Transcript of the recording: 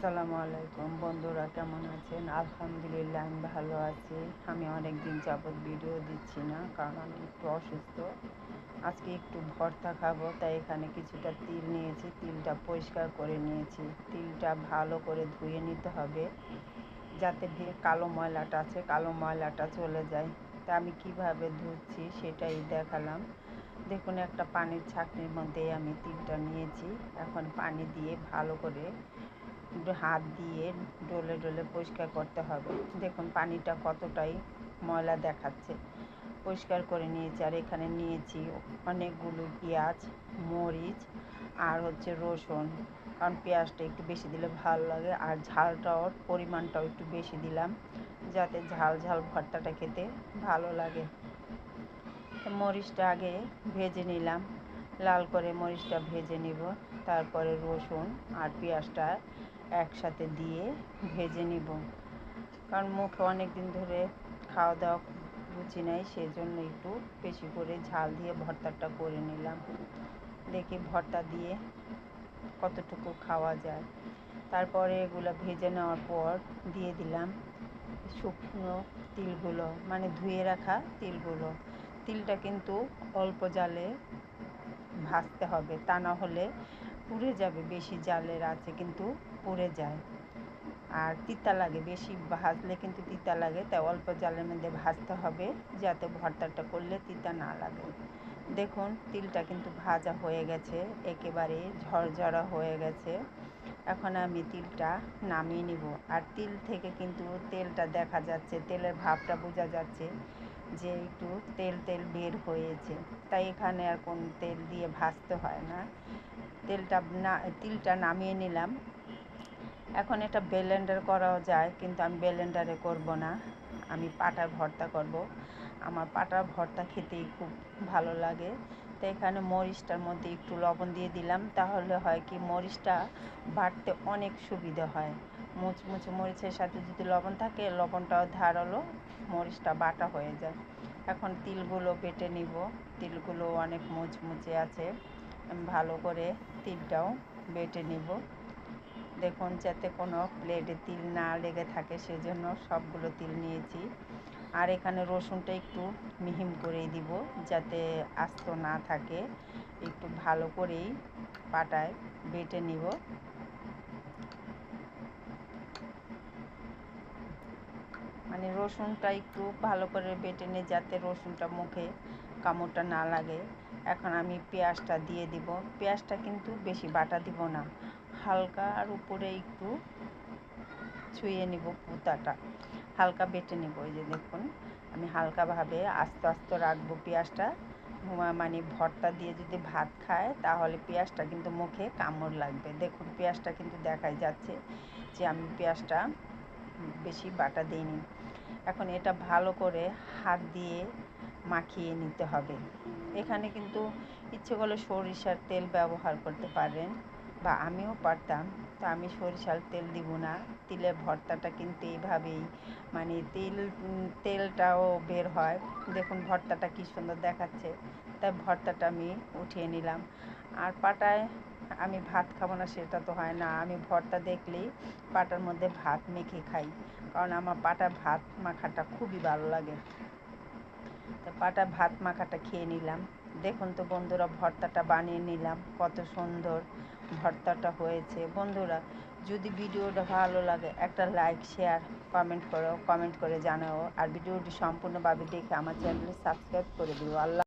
আসসালামু আলাইকুম। বন্ধুরা কেমন আছেন? আলহামদুলিল্লাহ, আমি ভালো আছি। আমি অনেক দিন যাবৎ ভিডিও দিচ্ছি না, কারণ আমি একটু অসুস্থ। আজকে একটু ভর্তা খাব, তাই এখানে কিছুটা তিল নিয়েছি। তিলটা পরিষ্কার করে নিয়েছি। তিলটা ভালো করে ধুয়ে নিতে হবে, যাতে কালো ময়লাটা আছে, কালো ময়লাটা চলে যায়। তা আমি কীভাবে ধুচ্ছি সেটাই দেখালাম। দেখুন, একটা পানির ছাঁকনির মধ্যে আমি তিলটা নিয়েছি। এখন পানি দিয়ে ভালো করে হাত দিয়ে ডলে ডলে পরিষ্কার করতে হবে। দেখুন পানিটা কতটাই ময়লা দেখাচ্ছে। পরিষ্কার করে নিয়েছি, আর এখানে নিয়েছি অনেকগুলো পেঁয়াজ, মরিচ, আর হচ্ছে রসুন। কারণ পেঁয়াজটা একটু বেশি দিলে ভালো লাগে, আর ঝালটাও, পরিমাণটাও একটু বেশি দিলাম, যাতে ঝাল ঝাল ভর্তাটা খেতে ভালো লাগে। মরিচটা আগে ভেজে নিলাম, লাল করে মরিচটা ভেজে নিব, তারপরে রসুন আর পেঁয়াজটা একসাথে দিয়ে ভেজে নিব। কারণ মুখে অনেক দিন ধরে খাওয়া দাওয়া রুচি নেই সেই জন্য একটু বেশি করে ঝাল দিয়ে ভর্তাটা করে নিলাম। দেখি ভর্তা দিয়ে কতটুকু খাওয়া যায়। তারপরে এগুলো ভেজে নেওয়ার পর দিয়ে দিলাম শুকনো তিলগুলো মানে ধুয়ে রাখা তিলগুলো। তিলটা কিন্তু অল্প জালে ভাজতে হবে, তা না হলে পুড়ে যাবে, বেশি জালের আছে কিন্তু পুড়ে যায়। আর তিতা লাগে, বেশি ভাজলে কিন্তু তিতা লাগে, তাই অল্প জালের মধ্যে ভাজতে হবে, যাতে ভর্তাটা করলে তিতা না লাগে। দেখুন, তিলটা কিন্তু ভাজা হয়ে গেছে, একেবারে ঝরঝরা হয়ে গেছে। এখন আমি তিলটা নামিয়ে নিব। আর তিল থেকে কিন্তু তেলটা দেখা যাচ্ছে, তেলের ভাবটা বোঝা যাচ্ছে। যে একটু তেল তেল বের হয়েছে। তাই এখানে আর কোন তেল দিয়ে ভাজতে হয় না। তেলটা না, তিলটা নামিয়ে নিলাম। এখন এটা ব্লেন্ডার করাও যায়, কিন্তু আমি ব্লেন্ডারে করব না। আমি পাটার ভর্তা করব। আমার পাটার ভর্তা খেতেই খুব ভালো লাগে। তো এখানে মরিচটার মধ্যে একটু লবণ দিয়ে দিলাম। তাহলে হয় কি, মরিচটা বাটতে অনেক সুবিধা হয়। মুচমুচে মরিচের সাথে যদি লবণ থাকে, লবণটাও ধারালো, মরিচটা বাটা হয়ে যায়। এখন তিলগুলো বেটে নিব। তিলগুলো অনেক মুচমুচে আছে। ভালো করে তিলটাও বেটে নিব। দেখুন যাতে কোনো প্লেটে তিল না লেগে থাকে, সেজন্য সবগুলো তিল নিয়েছি। আর এখানে রসুনটা একটু মিহিম করেই দিব, যাতে আস্ত না থাকে। একটু ভালো করেই পাটায় বেটে নিব। মানে রসুনটা একটু ভালো করে বেটে নিই যাতে রসুনটা মুখে কামড়টা না লাগে। এখন আমি পেঁয়াজটা দিয়ে দিব। পেঁয়াজটা কিন্তু বেশি বাটা দিব না। হালকা আর উপরে একটু ছুঁয়ে নিব পুতাটা। হালকা বেটে নিব এই যে দেখুন। আমি হালকাভাবে আস্তে আস্তে রাখব পেঁয়াজটা। মানে ভর্তা দিয়ে যদি ভাত খায়, তাহলে পেঁয়াজটা কিন্তু মুখে কামড় লাগবে। দেখুন, পেঁয়াজটা কিন্তু দেখাই যাচ্ছে যে আমি পেঁয়াজটা বেশি বাটা দিইনি। এখন এটা ভালো করে হাত দিয়ে মাখিয়ে নিতে হবে। এখানে কিন্তু ইচ্ছে করলে সরিষার তেল ব্যবহার করতে পারেন বা আমিও পারতাম। তো আমি সরিষার তেল দিব না, তিলের ভর্তাটা কিন্তু এইভাবেই। মানে তিল তেলটাও বের হয়। দেখুন ভর্তাটা কী সুন্দর দেখাচ্ছে। তাই ভর্তাটা আমি উঠিয়ে নিলাম। আর পাটায় আমি ভাত খাব না, সেটা তো হয় না। আমি ভর্তা দেখলেই পাটার মধ্যে ভাত মেখে খাই। কারণ আমার পাটা ভাত মাখাটা খুবই ভালো লাগে। তো পাটা ভাত মাখাটা খেয়ে নিলাম। দেখুন তো বন্ধুরা, ভর্তাটা বানিয়ে নিলাম। কত সুন্দর ভর্তাটা হয়েছে। বন্ধুরা, যদি ভিডিওটা ভালো লাগে, একটা লাইক, শেয়ার, কমেন্ট করো, কমেন্ট করে জানাও। আর ভিডিওটি সম্পূর্ণভাবে দেখে আমার চ্যানেলে সাবস্ক্রাইব করে দিও। আল্লাহ